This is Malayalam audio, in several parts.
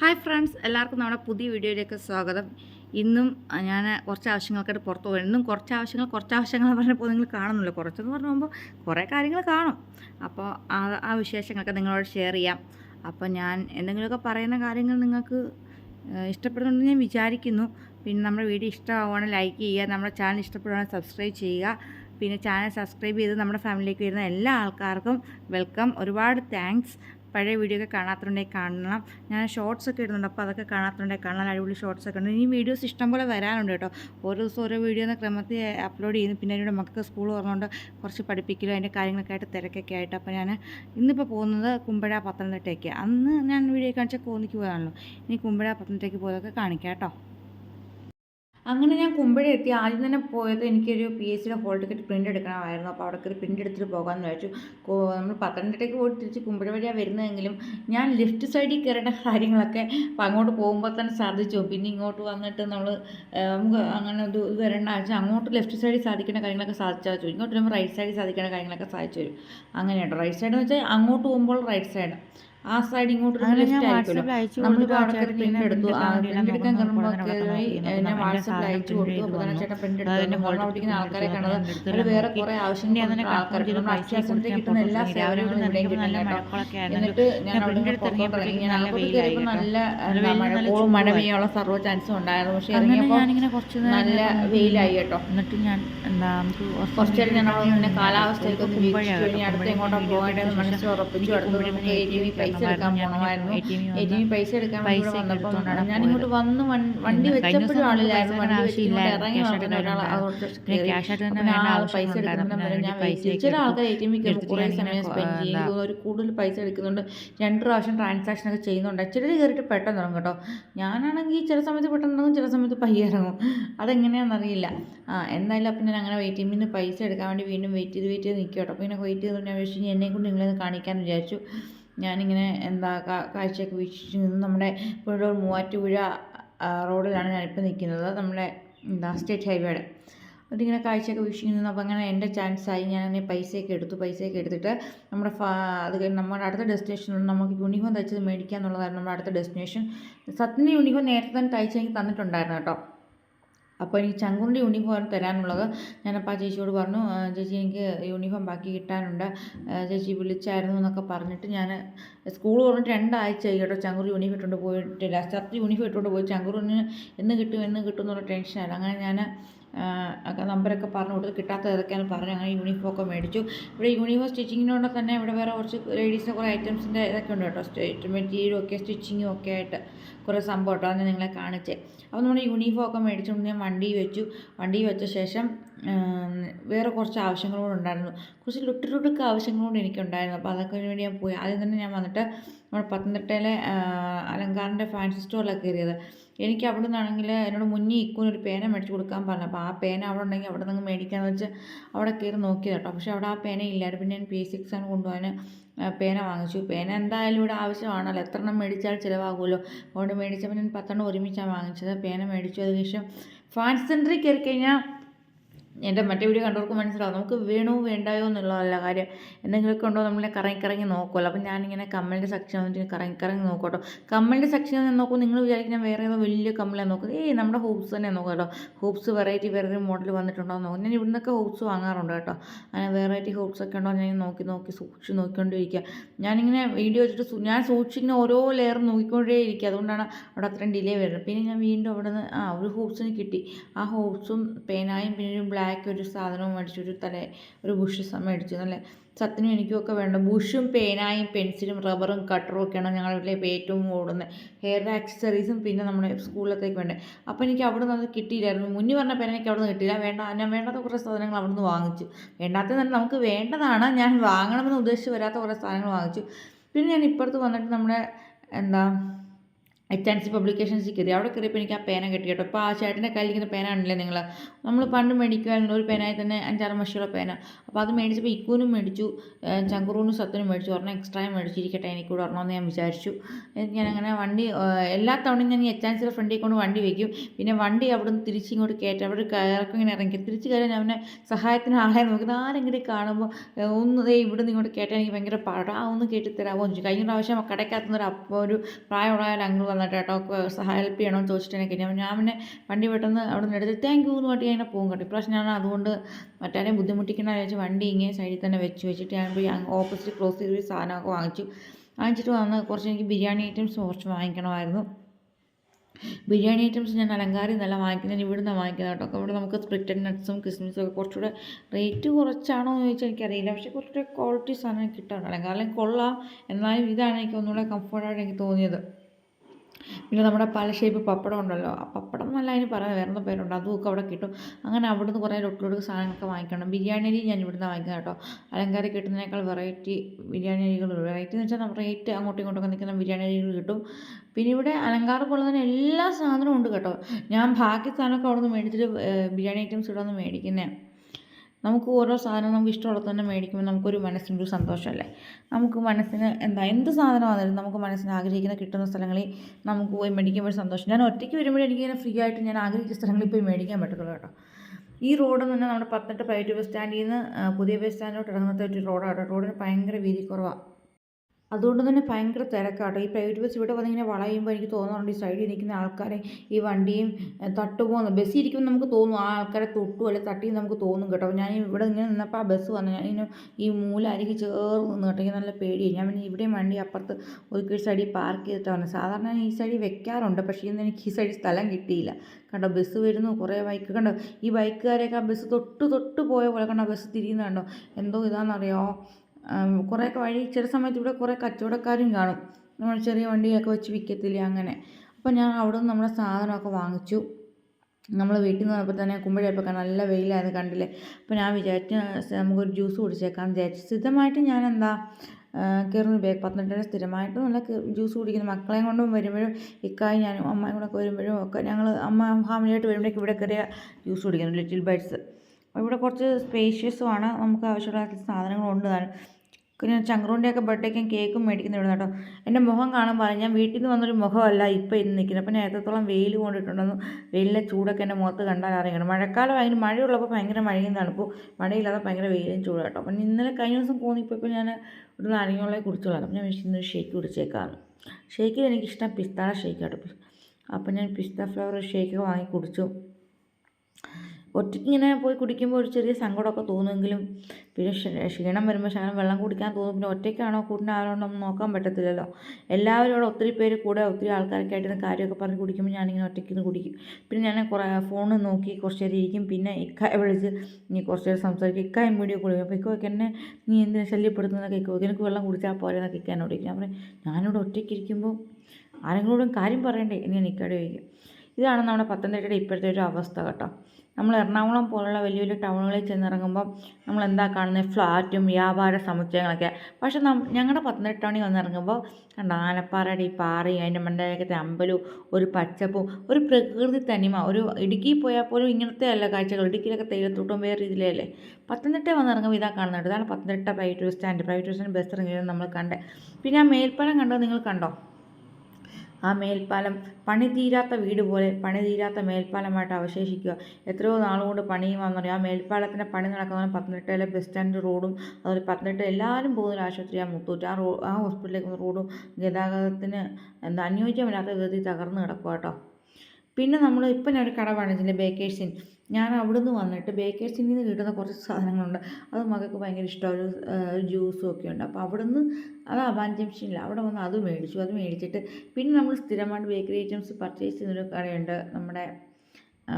ഹായ് ഫ്രണ്ട്സ് എല്ലാവർക്കും നമ്മുടെ പുതിയ വീഡിയോയിലേക്ക് സ്വാഗതം. ഇന്നും ഞാൻ കുറച്ച് ആവശ്യങ്ങൾക്കായിട്ട് പുറത്ത് പോകും ഇന്നും കുറച്ച് ആവശ്യങ്ങൾ കുറച്ച് ആവശ്യങ്ങൾ പറഞ്ഞപ്പോൾ നിങ്ങൾ കാണുന്നില്ല. കുറച്ചെന്ന് പറഞ്ഞു പോകുമ്പോൾ കുറേ കാര്യങ്ങൾ കാണും. അപ്പോൾ ആ ആ വിശേഷങ്ങളൊക്കെ നിങ്ങളോട് ഷെയർ ചെയ്യാം. അപ്പോൾ ഞാൻ എന്തെങ്കിലുമൊക്കെ പറയുന്ന കാര്യങ്ങൾ നിങ്ങൾക്ക് ഇഷ്ടപ്പെടുന്നുണ്ടെന്ന് ഞാൻ വിചാരിക്കുന്നു. പിന്നെ നമ്മുടെ വീഡിയോ ഇഷ്ടമാവുകയാണെങ്കിൽ ലൈക്ക് ചെയ്യുക നമ്മുടെ ചാനൽ ഇഷ്ടപ്പെടുകയാണെങ്കിൽ സബ്സ്ക്രൈബ് ചെയ്യുക. പിന്നെ ചാനൽ സബ്സ്ക്രൈബ് ചെയ്ത് നമ്മുടെ ഫാമിലിയിലേക്ക് വരുന്ന എല്ലാ ആൾക്കാർക്കും വെൽക്കം ഒരുപാട് താങ്ക്സ് പഴയ വീഡിയോ ഒക്കെ കാണാത്തതുണ്ടെങ്കിൽ കാണണം. ഞാൻ ഷോർട്സ് ഒക്കെ ഇടുന്നുണ്ട് അപ്പോൾ അതൊക്കെ കാണാത്തതുണ്ടെങ്കിൽ കാണാൻ അടിപൊളി ഷോർട്സ് ഒക്കെ ഉണ്ട് ഇനി വീഡിയോസ് ഇഷ്ടം പോലെ വരാനുണ്ട് കേട്ടോ. ഓരോ ദിവസം ഓരോ വീഡിയോ എന്ന ക്രമത്തിൽ അപ്ലോഡ് ചെയ്യുന്നു. പിന്നെ അതിനോട് മക്കൾക്ക് സ്കൂൾ തുറന്നുകൊണ്ട് കുറച്ച് പഠിപ്പിക്കലും അതിന്റെ കാര്യങ്ങളൊക്കെ ആയിട്ട് തിരക്കൊക്കെ ആയിട്ട്. അപ്പോൾ ഞാൻ ഇന്നിപ്പോൾ പോകുന്നത് കുമ്പഴ പത്തനംതിട്ടയ്ക്ക്. അന്ന് ഞാൻ വീഡിയോ കാണിച്ച കോന്നിക്ക് പോയതാണല്ലോ. ഇനി കുമ്പഴ പത്തനംതിട്ടയ്ക്ക് പോയതൊക്കെ കാണിക്കാം കേട്ടോ. അങ്ങനെ ഞാൻ കുമ്പഴി എത്തി ആദ്യം തന്നെ പോയത് എനിക്കൊരു പി എസ് സിയുടെ ഹോൾ ടിക്കറ്റ് പ്രിന്റ് എടുക്കണമായിരുന്നു. അപ്പോൾ അവിടെ ഒരു പ്രിന്റ് എടുത്തിട്ട് പോകാമെന്ന് വിചാരിച്ചു. നമ്മൾ പത്തനംതിട്ടയ്ക്ക് പോയി തിരിച്ച് കുമ്പഴ വഴിയാണ് വരുന്നതെങ്കിലും ഞാൻ ലെഫ്റ്റ് സൈഡിൽ കയറേണ്ട കാര്യങ്ങളൊക്കെ അങ്ങോട്ട് പോകുമ്പോൾ തന്നെ സാധിച്ചു. പിന്നെ ഇങ്ങോട്ട് വന്നിട്ട് നമ്മൾ നമുക്ക് അങ്ങനെ ഇത് വരേണ്ട വെച്ചാൽ അങ്ങോട്ട് ലെഫ്റ്റ് സൈഡിൽ സാധിക്കേണ്ട കാര്യങ്ങളൊക്കെ സാധിച്ചാൽ വെച്ചു ഇങ്ങോട്ട് വരുമ്പോൾ റൈറ്റ് സൈഡിൽ സാധിക്കേണ്ട കാര്യങ്ങളൊക്കെ സാധിച്ചു വരും അങ്ങനെ റൈറ്റ് സൈഡ് എന്ന് വെച്ചാൽ അങ്ങോട്ട് പോകുമ്പോൾ റൈറ്റ് സൈഡ് ആ സൈഡ് ഇങ്ങോട്ട് ലെഫ്റ്റ് ആയിരിക്കുമല്ലോ. നമ്മളിപ്പോൾ അവിടെ എടുത്തു. എടുക്കാൻ കയറുമ്പോൾ ഞാൻ അയച്ചു കൊടുത്തു. അപ്പോൾ തന്നെ ചേട്ടൻ എടുത്തു. ആൾക്കാരെ അതിൽ വേറെ. കുറേ നമ്മൾ പൈസ കിട്ടുന്ന എല്ലാ സേവനങ്ങളും ഇവിടെ എന്നിട്ട് ഞാൻ ഞാൻ അവിടെ print നിന്ന് എടുത്ത് പുറത്തോട്ട് ഇറങ്ങി. ഞാൻ നല്ല അകത്തോട്ട് കയറിയപ്പോൾ മഴ. പെയ്യാനുള്ള സർവ ചാൻസും ഉണ്ടായിരുന്നു. പക്ഷേ ഇറങ്ങിയപ്പോൾ കുറച്ച് നല്ല വെയിലായി കേട്ടോ. എന്നിട്ട് ഞാൻ എന്താ കുറച്ച് നേരം ഞാൻ അവിടെ കാലാവസ്ഥയൊക്കെ അടുത്ത് കുമ്പഴ പോകാൻ മനസ്സിൽ ഉറപ്പിച്ചു നമുക്ക് ടി വി പൈസ എടുക്കാൻ പോകണമായിരുന്നു എ ടി പൈസ എടുക്കാൻ പൈസ ഞാൻ ഇങ്ങോട്ട് വന്ന് വണ്ടി വെച്ചപ്പോഴും ആളില്ലായിരുന്നു. പൈസ വണ്ടി ഇറങ്ങി ഒരാൾ ഞാൻ ചില ആൾക്കാർ എ ടി എമ്മിൽ എടുത്തിട്ട് കുറേ സമയം സ്പെൻഡ് ചെയ്യും ഒരു കൂടുതൽ പൈസ എടുക്കുന്നുണ്ട്. രണ്ട് പ്രാവശ്യം ട്രാൻസാക്ഷൻ ഒക്കെ ചെയ്യുന്നുണ്ട്. ചിലർ കയറിയിട്ട് പെട്ടെന്ന് ഇറങ്ങും കേട്ടോ. ഞാനാണെങ്കിൽ ചില സമയത്ത് പെട്ടെന്ന് ഇറങ്ങും ചില സമയത്ത് പയ്യ ഇറങ്ങും. അതെങ്ങനെയാണെന്നറിയില്ല. ആ എന്തായാലും അപ്പം ഞാൻ അങ്ങനെ വെയിറ്റ് ചെയ്യുമ്പോൾ പൈസ എടുക്കാൻ വേണ്ടി വീണ്ടും വെയിറ്റ് ചെയ്ത് വെയിറ്റ് ചെയ്ത് നിൽക്കും കേട്ടോ. അപ്പോൾ ഇങ്ങനെ വെയിറ്റ് ചെയ്ത് ഞാൻ വിഷയം എന്നെ കൊണ്ട് നിങ്ങളെ കാണിക്കാമെന്ന് വിചാരിച്ചു. ഞാനിങ്ങനെ എന്താ കാഴ്ചയൊക്കെ വീക്ഷിച്ച് നിന്ന് നമ്മുടെ പുഴ മൂവാറ്റുപുഴ റോഡിലാണ് ഞാനിപ്പോൾ നിൽക്കുന്നത്. നമ്മുടെ എന്താ സ്റ്റേറ്റ് ഹൈവേയുടെ. അതിങ്ങനെ കാഴ്ചയൊക്കെ വീക്ഷിക്കുന്നു അപ്പോൾ അങ്ങനെ എന്റെ ചാൻസായി. ഞാൻ പൈസയൊക്കെ എടുത്തു. പൈസയൊക്കെ എടുത്തിട്ട് നമ്മുടെ അത് നമ്മുടെ അടുത്ത ഡെസ്റ്റിനേഷൻ നമുക്ക് യൂണിഫോം തയ്ച്ചത് മേടിക്കുക എന്നുള്ളതായിരുന്നു നമ്മുടെ അടുത്ത ഡെസ്റ്റിനേഷൻ. സത്യന് യൂണിഫോം നേരത്തെ തന്നെ തയ്ച്ച് എനിക്ക് തന്നിട്ടുണ്ടായിരുന്നു കേട്ടോ. അപ്പോൾ എനിക്ക് ചങ്കുന്റെ യൂണിഫോം തരാനുള്ളത് ഞാനപ്പോൾ ആ ചേച്ചിയോട് പറഞ്ഞു "ആ, ചേച്ചി എനിക്ക് യൂണിഫോം ബാക്കി കിട്ടാനുണ്ട്. ചേച്ചി വിളിച്ചായിരുന്നു എന്നൊക്കെ പറഞ്ഞിട്ട് ഞാൻ സ്കൂൾ പറഞ്ഞിട്ട് രണ്ടാഴ്ച കേട്ടോ ചങ്കൂർ യൂണിഫോം ഇട്ടുകൊണ്ട് പോയിട്ടില്ല. ഷർട്ട് യൂണിഫോം ഇട്ടുകൊണ്ട് പോയി ചങ്കൂറിന് എന്ന് കിട്ടും എന്ന് കിട്ടും എന്നുള്ള ടെൻഷനായിരുന്നു അങ്ങനെ ഞാൻ ഒക്കെ നമ്പറൊക്കെ പറഞ്ഞു കൊടുത്ത് കിട്ടാത്ത ഏതൊക്കെയാണെന്ന് പറഞ്ഞു. അങ്ങനെ യൂണിഫോം ഒക്കെ മേടിച്ചു. ഇവിടെ യൂണിഫോം സ്റ്റിച്ചിങ്ങിനോടെ തന്നെ ഇവിടെ വേറെ കുറച്ച് ലേഡീസിന്റെ കുറേ ഐറ്റംസിന്റെ ഇതൊക്കെ ഉണ്ട് കേട്ടോ. സ്റ്റേറ്റ് മെറ്റീരിയലും ഒക്കെ സ്റ്റിച്ചിങ്ങും ഒക്കെ ആയിട്ട് കുറേ സംഭവം കേട്ടോ. അത് നിങ്ങളെ കാണിച്ചേ. അപ്പോൾ നമ്മൾ യൂണിഫോം ഒക്കെ മേടിച്ചുകൊണ്ട് ഞാൻ വണ്ടി വെച്ചു. വണ്ടി വെച്ച ശേഷം വേറെ കുറച്ച് ആവശ്യങ്ങൾ ഉണ്ടായിരുന്നു. കുറച്ച് ലുട്ട് ലുട്ടുക്ക് ആവശ്യങ്ങൾ കൂടെ എനിക്കുണ്ടായിരുന്നു. അപ്പോൾ അതൊക്കെ വേണ്ടി ഞാൻ പോയി. ആദ്യം തന്നെ ഞാൻ വന്നിട്ട് നമ്മുടെ പത്തനംതിട്ടയിലെ അലങ്കാറിന്റെ ഫാൻസി സ്റ്റോറിലാണ് കയറിയത്. എനിക്ക് അവിടെ നിന്നാണെങ്കിൽ എന്നോട് മുന്നേ ഇക്കൂന് ഒരു പേന മേടിച്ച് കൊടുക്കാൻ പറഞ്ഞു. അപ്പോൾ ആ പേന അവിടെ ഉണ്ടെങ്കിൽ അവിടെ നിന്ന് മേടിക്കാമെന്ന് വെച്ച് അവിടെ കയറി നോക്കിയത് കേട്ടോ പക്ഷേ അവിടെ ആ പേന ഇല്ലായിരുന്നു. പിന്നെ ഞാൻ പി എസ് എക്സാം കൊണ്ടുപോകാൻ പേന വാങ്ങിച്ചു. പേന എന്തായാലും ഇവിടെ ആവശ്യമാണല്ലോ. എത്ര എണ്ണം മേടിച്ചാൽ ചിലവാകുമല്ലോ. അതുകൊണ്ട് മേടിച്ചപ്പോൾ ഞാൻ പത്തെണ്ണം ഒരുമിച്ചാണ് വാങ്ങിച്ചത്. പേന മേടിച്ചു. അതിനുശേഷം ഫാൻ സെന്ററിൽ കയറി കഴിഞ്ഞാൽ എന്റെ മറ്റേ വീഡിയോ കണ്ടവർക്ക് മനസ്സിലാവും. നമുക്ക് വേണോ വേണ്ടായോ എന്നുള്ളതല്ല കാര്യം. എന്തെങ്കിലുമൊക്കെ ഉണ്ടോ നമ്മളെ കറങ്ങി കറങ്ങി നോക്കുമല്ലോ അപ്പം ഞാനിങ്ങനെ കമ്മലിന്റെ സെക്ഷൻ വന്നിട്ട് കറങ്ങി കറങ്ങി നോക്കട്ടോ കേട്ടോ കമ്മലിന്റെ സെക്ഷൻ നിന്ന് നോക്കും നിങ്ങൾ വിചാരിക്കുന്ന വേറെ ഏതോ വലിയ കമ്മലാണ് നോക്കുന്നത്. ഏയ് നമ്മുടെ ഹൂപ്സ് തന്നെ നോക്കാം കേട്ടോ. ഹൂപ്സ് വെറൈറ്റി വേറെ മോഡൽ വന്നിട്ടുണ്ടോ എന്ന് നോക്കും. ഞാൻ ഇവിടുന്നൊക്കെ ഹൂപ്സ് വാങ്ങാറുണ്ട് കേട്ടോ. അങ്ങനെ വെറൈറ്റി ഹൂപ്സ് ഒക്കെ ഉണ്ടോ ഞാൻ നോക്കി നോക്കി സൂക്ഷിച്ച് നോക്കിക്കൊണ്ടിരിക്കുക. ഞാനിങ്ങനെ വീഡിയോ വെച്ചിട്ട് ഞാൻ സൂക്ഷിക്കുന്ന ഓരോ ലെയർ നോക്കിക്കൊണ്ടേ ഇരിക്കുക. അതുകൊണ്ടാണ് അവിടെ അത്രയും ഡിലേ വരുന്നത്. പിന്നെ ഞാൻ വീണ്ടും അവിടെ നിന്ന് ആ ഒരു ഹൂപ്സിന് കിട്ടി. ആ ഹൂപ്സും പേനായും പിന്നെ ഒരു ബ്ലാക്ക് ഒരു സാധനവും മേടിച്ചു ഒരു തല ഒരു ബുഷ് മേടിച്ചു. നല്ല സത്തിനും എനിക്കും ഒക്കെ വേണ്ട. ബുഷും പേനായും പെൻസിലും റബ്ബറും കട്ടറും ഒക്കെയാണ് ഞങ്ങളുടെ വീട്ടിലെ ഏറ്റവും ഓടുന്നത് ഹെയർ ആക്സസറീസും പിന്നെ നമ്മുടെ സ്കൂളിലത്തേക്ക് വേണ്ടത് അപ്പോൾ എനിക്ക് അവിടെ നിന്ന് അത് കിട്ടിയില്ലായിരുന്നു. മുന്നേ പറഞ്ഞ പേന എനിക്ക് അവിടെ നിന്ന് കിട്ടിയില്ല. വേണ്ട ഞാൻ വേണ്ടാത്ത കുറേ സാധനങ്ങൾ അവിടെ നിന്ന് വാങ്ങിച്ചു. വേണ്ടാത്തത് തന്നെ നമുക്ക് വേണ്ടതാണ്. ഞാൻ വാങ്ങണമെന്ന് ഉദ്ദേശിച്ച് വരാത്ത കുറേ സാധനങ്ങൾ വാങ്ങിച്ചു. പിന്നെ ഞാൻ ഇപ്പുറത്ത് വന്നിട്ട് നമ്മുടെ എന്താ എച്ച് പബ്ലിക്കേഷൻസിൽ കയറി അവിടെ കയറിയപ്പോൾ എനിക്ക് ആ പേന കിട്ടി കേട്ടോ. അപ്പോൾ ആ ചേട്ടന്റെ കയ്യിലിരിക്കുന്ന പേന ആണല്ലേ നിങ്ങൾ നമ്മൾ പണ്ട് മേടിക്കുമായിരുന്നു ഒരു പേനായി തന്നെ അഞ്ചാറ് മഷിയുള്ള പേന. അപ്പോൾ അത് മേടിച്ചപ്പോൾ ഇക്കൂനും മേടിച്ചു ചങ്കുറൂനും സത്തനും മേടിച്ചു. ഒരെണ്ണം എക്സ്ട്രായും മേടിച്ചിരിക്കട്ടെ എനിക്ക് കൂടെ ഒരെണ്ണമെന്ന് ഞാൻ വിചാരിച്ചു. ഞാൻ അങ്ങനെ വണ്ടി എല്ലാ തവണയും ഞാൻ ഈ എച്ചാൻസിയുടെ ഫ്രണ്ടിൽ കൊണ്ട് വണ്ടി വയ്ക്കും പിന്നെ വണ്ടി അവിടെ നിന്ന് തിരിച്ച് ഇങ്ങോട്ട് കയറ്റി. അവിടെ കയറൊക്കെ ഇങ്ങനെ ഇറങ്ങി. തിരിച്ച് കയറാൻ അവനെ സഹായത്തിന് ആളെ നോക്കുന്നത് ആരെങ്കിലും കാണുമ്പോൾ ഒന്ന് ഇവിടെ നിന്ന് ഇങ്ങോട്ട് കയറ്റാൻ എനിക്ക് ഭയങ്കര പാടാ. ഒന്ന് കേട്ടിത്തരാമോ തരാമോ എന്ന് കഴിഞ്ഞ പ്രാവശ്യം കടയ്ക്കകത്തുനിന്ന് ഒരു പ്രായമുള്ള അങ്ങനെ വന്നിട്ട് കേട്ടോ ഹെൽപ്പ് ചെയ്യണമെന്ന് ചോദിച്ചിട്ട് എനിക്ക് ഞാൻ പിന്നെ വണ്ടി പെട്ടെന്ന് അവിടെ നിന്ന് എടുത്ത് താങ്ക് യു എന്ന് ഞാൻ പോകും കേട്ടോ. ഇപ്രാവശ്യം ഞാൻ അതുകൊണ്ട് മറ്റാരെയും ബുദ്ധിമുട്ടിക്കണ വെച്ച് വണ്ടി ഇങ്ങനെ സൈഡിൽ തന്നെ വെച്ച് വെച്ചിട്ട് ഞാൻ പോയി ഓപ്പോസിറ്റ് ക്ലോസ് ചെയ്ത് സാധനമൊക്കെ വാങ്ങിച്ചു. വാങ്ങിച്ചിട്ട് വന്ന് കുറച്ച് എനിക്ക് ബിരിയാണി ഐറ്റംസ് കുറച്ച് വാങ്ങിക്കണമായിരുന്നു. ബിരിയാണി ഐറ്റംസ് ഞാൻ അലങ്കാരി നല്ല വാങ്ങിക്കുന്നത് ഇവിടെ നിന്നാണ് വാങ്ങിക്കുന്നത് കേട്ടോ. അപ്പോൾ ഇവിടെ നമുക്ക് സ്പ്രിറ്റഡ് നട്ട്സും കിസ്മിസും ഒക്കെ കുറച്ചുകൂടെ റേറ്റ് കുറച്ചാണോ എന്ന് ചോദിച്ചാൽ എനിക്കറിയില്ല. പക്ഷേ കുറച്ചുകൂടെ ക്വാളിറ്റി സാധനം കിട്ടാറുണ്ട്. അലങ്കാരം കൊള്ളാം. എന്നാലും ഇതാണ് എനിക്ക് ഒന്നുകൂടെ കംഫർട്ടായിട്ട് എനിക്ക് തോന്നിയത്. പിന്നെ നമ്മുടെ പല ഷേപ്പ് പപ്പടം ഉണ്ടല്ലോ. ആ പപ്പടം എന്നല്ല അതിന് പറയുന്നത് വേറെ പേരുണ്ട്. അതുമൊക്കെ അവിടെ കിട്ടും. അങ്ങനെ അവിടുന്ന് കുറേ ലൊട്ടിലൊടുക്ക് സാധനങ്ങളൊക്കെ വാങ്ങിക്കണം ബിരിയാണി അരി ഞാൻ ഇവിടുന്ന് വാങ്ങിക്കുന്നത് കേട്ടോ. അലങ്കാരം കിട്ടുന്നതിനേക്കാൾ വെറൈറ്റി ബിരിയാണി അരികൾ വെറൈറ്റി എന്ന് വെച്ചാൽ നമ്മൾ റേറ്റ് അങ്ങോട്ടും ഇങ്ങോട്ടൊക്കെ നിൽക്കുന്ന ബിരിയാണി അരികൾ കിട്ടും. പിന്നെ ഇവിടെ അലങ്കാർക്കുള്ള പോലെ തന്നെ എല്ലാ സാധനവും ഉണ്ട് കേട്ടോ. ഞാൻ ബാക്കി സാധനമൊക്കെ അവിടെ നിന്ന് മേടിച്ചിട്ട് ബിരിയാണി ഐറ്റംസ് ഇവിടെ നിന്ന് മേടിക്കുന്നതാണ്. നമുക്ക് ഓരോ സാധനം നമുക്ക് ഇഷ്ടമുള്ളത് തന്നെ മേടിക്കുമ്പോൾ നമുക്കൊരു മനസ്സിനൊരു സന്തോഷമല്ലേ? നമുക്ക് മനസ്സിന് എന്താ എന്ത് സാധനമാണെങ്കിലും നമുക്ക് മനസ്സിന് ആഗ്രഹിക്കുന്ന കിട്ടുന്ന സ്ഥലങ്ങളിൽ നമുക്ക് പോയി മേടിക്കുമ്പോൾ സന്തോഷം. ഞാൻ ഒറ്റയ്ക്ക് വരുമ്പോൾ എനിക്കിങ്ങനെ ഫ്രീ ആയിട്ട് ഞാൻ ആഗ്രഹിച്ച സ്ഥലങ്ങളിൽ പോയി മേടിക്കാൻ പറ്റത്തുള്ളൂ കേട്ടോ. ഈ റോഡ് തന്നെ നമ്മുടെ പത്തനംതിട്ട പ്രൈവറ്റ് ബസ് സ്റ്റാൻഡിൽ നിന്ന് പുതിയ ബസ് സ്റ്റാൻഡിലോട്ട് ഇറങ്ങുന്ന ഒരു റോഡാണ് റോഡിന് ഭയങ്കര വീതി കുറവാണ് അതുകൊണ്ട് തന്നെ ഭയങ്കര തിരക്കാട്ടോ. ഈ പ്രൈവറ്റ് ബസ് ഇവിടെ വന്നിങ്ങനെ വളയുമ്പോൾ എനിക്ക് തോന്നാറുണ്ട് ഈ സൈഡിൽ നിൽക്കുന്ന ആൾക്കാരെ ഈ വണ്ടിയും തട്ടുപോകുന്നു ബസ്സിൽ ഇരിക്കുമ്പോൾ നമുക്ക് തോന്നും ആ ആൾക്കാരെ തൊട്ടു അല്ലെങ്കിൽ തട്ടി നമുക്ക് തോന്നും കേട്ടോ. ഞാൻ ഇവിടെ ഇങ്ങനെ നിന്നപ്പോൾ ആ ബസ് വന്നു ഞാനിങ്ങനെ ഈ മൂല അരികെ ചേർന്ന് നിന്ന് കേട്ടോ. എനിക്ക് നല്ല പേടിയായി. ഞാൻ പിന്നെ ഇവിടെയും വണ്ടി അപ്പുറത്ത് ഒരു സൈഡിൽ പാർക്ക് ചെയ്തിട്ടാണ് സാധാരണ ഈ സൈഡിൽ വെക്കാറുണ്ട്. പക്ഷേ ഇന്ന് എനിക്ക് ഈ സൈഡിൽ സ്ഥലം കിട്ടിയില്ല. കണ്ടോ ബസ് വരുന്നു കുറേ ബൈക്ക് കണ്ടോ. ഈ ബൈക്കുകാരെയൊക്കെ ആ ബസ് തൊട്ട് തൊട്ട് പോയ പോലെ കണ്ടോ ബസ് തിരിയുന്നത് കണ്ടോ. എന്തോ ഇതാണെന്നറിയാമോ കുറേയൊക്കെ വഴി ചില സമയത്ത് ഇവിടെ കുറേ കച്ചവടക്കാരും കാണും. നമ്മൾ ചെറിയ വണ്ടിയൊക്കെ വെച്ച് വിൽക്കത്തില്ലേ അങ്ങനെ. അപ്പോൾ ഞാൻ അവിടെ നിന്ന് നമ്മുടെ സാധനമൊക്കെ വാങ്ങിച്ചു. നമ്മൾ വീട്ടിൽ നിന്ന് വന്നപ്പോൾ തന്നെ കുമ്പഴയപ്പൊക്കെ നല്ല വെയിലായിരുന്നു കണ്ടില്ലേ. അപ്പോൾ ഞാൻ വിചാരിച്ചു നമുക്കൊരു ജ്യൂസ് കുടിച്ചേക്കാം വിചാരിച്ചു. സ്ഥിരമായിട്ട് ഞാൻ എന്താ കയറുന്ന ബേക്ക് പത്തനംതിട്ട സ്ഥിരമായിട്ട് നല്ല ജ്യൂസ് കുടിക്കുന്ന. മക്കളെയും കൊണ്ടും വരുമ്പോഴും ഇക്കായും ഞാനും അമ്മയും കൂടെ വരുമ്പോഴും ഒക്കെ ഞങ്ങൾ അമ്മ ഫാമിലിയായിട്ട് വരുമ്പോഴേക്കും ഇവിടെ കയറിയ ജ്യൂസ് കുടിക്കുന്നു ലിറ്റിൽ ബൈറ്റ്സ് ഇവിടെ കുറച്ച് സ്പേഷ്യസുമാണ് നമുക്ക് ആവശ്യമുള്ള സാധനങ്ങളുണ്ട് താനും. പിന്നെ ചങ്ക്രൂന്റെയൊക്കെ ബർത്ത്ഡേക്കും കേക്കും മേടിക്കുന്ന ഇവിടെ കേട്ടോ. എന്റെ മുഖം കാണുമ്പോൾ ഞാൻ വീട്ടിൽ നിന്ന് വന്നൊരു മുഖമല്ല ഇപ്പോൾ ഇന്ന് നിൽക്കുന്നത് അപ്പോൾ ഞാൻ എത്രത്തോളം വെയിൽ കൊണ്ടിട്ടുണ്ടെന്ന് വെയിലിന്റെ ചൂടൊക്കെ എന്റെ മുഖത്ത് കണ്ടാൽ അറിയണം. മഴക്കാലം അതിന് മഴയുള്ളപ്പോൾ ഭയങ്കര മഴയും തണുപ്പും മഴയില്ലാതെ ഭയങ്കര വെയിലും ചൂട് കേട്ടോ. അപ്പം ഇന്നലെ കഴിഞ്ഞ ദിവസം പോന്നിപ്പോൾ ഞാൻ ഒരു നാരങ്ങവെള്ളം കുടിച്ചോളാം. അപ്പം ഞാൻ ഇന്നൊരു ഷേക്ക് കുടിച്ചേക്കാണ് ഷേക്കിൽ എനിക്കിഷ്ടം പിസ്താ ഷേക്ക് കേട്ടോ അപ്പം ഞാൻ പിസ്ത ഫ്ലവർ ഷേക്ക് വാങ്ങി കുടിച്ചു. ഒറ്റയ്ക്ക് ഇങ്ങനെ പോയി കുടിക്കുമ്പോൾ ഒരു ചെറിയ സങ്കടമൊക്കെ തോന്നുമെങ്കിലും പിന്നെ ക്ഷീണം വരുമ്പോൾ ശകലം വെള്ളം കുടിക്കാൻ തോന്നും. പിന്നെ ഒറ്റയ്ക്കാണോ കൂട്ടിന് ആരോണ്ടോ നോക്കാൻ പറ്റത്തില്ലല്ലോ. എല്ലാവരും ഒത്തിരി പേര് കൂടെ ഒത്തിരി ആൾക്കാരൊക്കെ ആയിട്ട് കാര്യമൊക്കെ പറഞ്ഞ് കുടിക്കുമ്പോൾ ഞാനിങ്ങനെ ഒറ്റയ്ക്ക് നിന്ന് കുടിക്കും. പിന്നെ ഞാൻ കുറേ ഫോൺ നോക്കി കുറച്ച് നേരം ഇരിക്കും. പിന്നെ ഇക്കായെ വിളിച്ച് നീ കുറച്ച് നേരം സംസാരിക്കും. ഇക്കായും വീഡിയോ കുളിക്കും അപ്പോൾ ഇക്കോയ്ക്ക് എന്നെ നീ എന്തിനാ ശല്യപ്പെടുത്തുന്നതൊക്കെ ഇക്കോ എനിക്ക് വെള്ളം കുടിച്ചാൽ പോരെ എന്നൊക്കെ ഇക്കാനോട് ഞാൻ പറയും ഞാനിവിടെ ഒറ്റയ്ക്ക് ഇരിക്കുമ്പോൾ ആരെങ്കിലും കാര്യം പറയണ്ടേ എന്ന് ഞാൻ ഇക്കയുടെ ചോദിക്കും. ഇതാണ് നമ്മുടെ പത്തനംതിട്ടയുടെ ഇപ്പോഴത്തെ ഒരു അവസ്ഥ കേട്ടോ. നമ്മൾ എറണാകുളം പോലുള്ള വലിയ വലിയ ടൗണുകളിൽ ചെന്നിറങ്ങുമ്പോൾ നമ്മൾ എന്താ കാണുന്നത് ഫ്ലാറ്റും വ്യാപാര സമുച്ചയങ്ങളൊക്കെ. പക്ഷെ ഞങ്ങളുടെ പത്തനംതിട്ട ടൗണിൽ വന്നിറങ്ങുമ്പോൾ കണ്ട? ആനപ്പാറയുടെ ഈ പാറയും അതിന്റെ മണ്ടയൊക്കെ അമ്പലവും ഒരു പച്ചപ്പും ഒരു പ്രകൃതി തനിമ ഒരു ഇടുക്കി പോയാൽ പോലും ഇങ്ങനത്തെ അല്ല കാഴ്ചകൾ. ഇടുക്കിയിലൊക്കെ തേയിലത്തോട്ടം വേറെ രീതിയിലല്ലേ പത്തനംതിട്ട വന്നിറങ്ങുമ്പോൾ ഇതാ കാണുന്നുണ്ട് ഇതാണ് Pathanamthitta private bus stand private bus stand bus ഇറങ്ങിയത് നമ്മൾ കണ്ടത്. പിന്നെ ആ മേൽപ്പാലം കണ്ടോ നിങ്ങൾ കണ്ടോ? ആ മേൽപ്പാലം പണി തീരാത്ത വീട് പോലെ പണി തീരാത്ത മേൽപ്പാലമായിട്ട് അവശേഷിക്കുക. എത്രയോ നാളുകൊണ്ട് പണിയുമാണെന്നറിയാം ആ മേൽപ്പാലത്തിന്റെ പണി നടക്കുന്ന പത്തനംതിട്ടയിലെ ബസ് സ്റ്റാൻഡ് റോഡും അതുപോലെ പത്തനംതിട്ട എല്ലാവരും പോകുന്ന ഒരു ആശുപത്രിയാണ് മുത്തൂറ്റ്. ആ റോ ആ ഹോസ്പിറ്റലിലേക്ക് റോഡും ഗതാഗതത്തിന് എന്താ അനുയോജ്യമല്ലാത്ത വിധത്തിൽ തകർന്ന് കിടക്കുക കേട്ടോ പിന്നെ നമ്മൾ ഇപ്പം ഞാൻ കടവാണ് കട കാണിച്ചില്ലേ ബേക്കേഴ്സിൻ ഞാൻ അവിടുന്ന് വന്നിട്ട് ബേക്കേഴ്സിൽ നിന്ന് കിട്ടുന്ന കുറച്ച് സാധനങ്ങളുണ്ട്. അത് മകൾക്ക് ഭയങ്കര ഇഷ്ടമാണ് ഒരു ജ്യൂസും ഒക്കെ ഉണ്ട്. അപ്പോൾ അവിടുന്ന് അത് അബാൻ ജംഗ്ഷനില്ല അവിടെ വന്ന് അത് മേടിച്ചു. അത് മേടിച്ചിട്ട് പിന്നെ നമ്മൾ സ്ഥിരമായിട്ട് ബേക്കറി ഐറ്റംസ് പർച്ചേസ് ചെയ്യുന്നൊരു കടയുണ്ട്. നമ്മുടെ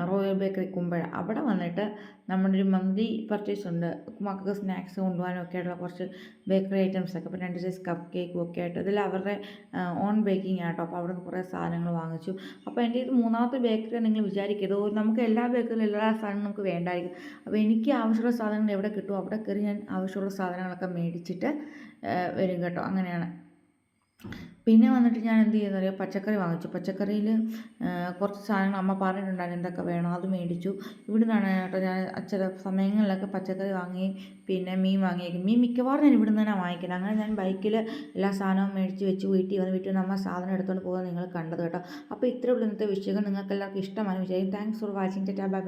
റോയൽ ബേക്കറി കുമ്പഴ. അവിടെ വന്നിട്ട് നമ്മുടെ ഒരു മന്ത്ലി പർച്ചേസ് ഉണ്ട്. മക്കൾക്ക് സ്നാക്സ് കൊണ്ടുപോകാനും ഒക്കെ ആയിട്ടുള്ള കുറച്ച് ബേക്കറി ഐറ്റംസ് ഒക്കെ. ഇപ്പോൾ രണ്ട് സൈസ് കപ്പ് കേക്കും ഒക്കെ ആയിട്ട്. ഇതിൽ അവരുടെ ഓൺ ബേക്കിംഗ് ആട്ടോ അപ്പോൾ അവിടെ നിന്ന് കുറേ സാധനങ്ങൾ വാങ്ങിച്ചു. അപ്പോൾ എന്റെ ഇത് മൂന്നാമത്തെ ബേക്കറി നിങ്ങൾ വിചാരിക്കരുത്. നമുക്ക് എല്ലാ ബേക്കറിയിലും എല്ലാ സാധനവും നമുക്ക് വേണ്ടായിരിക്കും. അപ്പോൾ എനിക്ക് ആവശ്യമുള്ള സാധനങ്ങൾ എവിടെ കിട്ടുമോ അവിടെ കയറി ഞാൻ ആവശ്യമുള്ള സാധനങ്ങളൊക്കെ മേടിച്ചിട്ട് വരും കേട്ടോ. അങ്ങനെയാണ്. പിന്നെ വന്നിട്ട് ഞാൻ എന്ത് ചെയ്യുന്ന അറിയാം? പച്ചക്കറി വാങ്ങിച്ചു. പച്ചക്കറിയിൽ കുറച്ച് സാധനങ്ങൾ അമ്മ പറഞ്ഞിട്ടുണ്ടായിരുന്നു എന്തൊക്കെ വേണം അത് മേടിച്ചു. ഇവിടെ നിന്നാണ് കേട്ടോ ഞാൻ ചില സമയങ്ങളിലൊക്കെ പച്ചക്കറി വാങ്ങി പിന്നെ മീൻ വാങ്ങിയേക്കും മീൻ മിക്കവാറും ഞാൻ ഇവിടെ നിന്ന് തന്നെ വാങ്ങിക്കുന്നത്. അങ്ങനെ ഞാൻ ബൈക്കിൽ എല്ലാ സാധനവും മേടിച്ച് വെച്ച് വീട്ടിൽ വന്ന് വീട്ടിൽ നമ്മൾ അമ്മ സാധനം എടുത്തുകൊണ്ട് പോകുന്നത് നിങ്ങൾ കണ്ടത് കേട്ടോ. അപ്പോൾ ഇത്രയുള്ള ഇന്നത്തെ വിഷയങ്ങൾ നിങ്ങൾക്ക് എല്ലാവർക്കും ഇഷ്ടമാണ് വിചാരിക്കും thanks for watching tata bye bye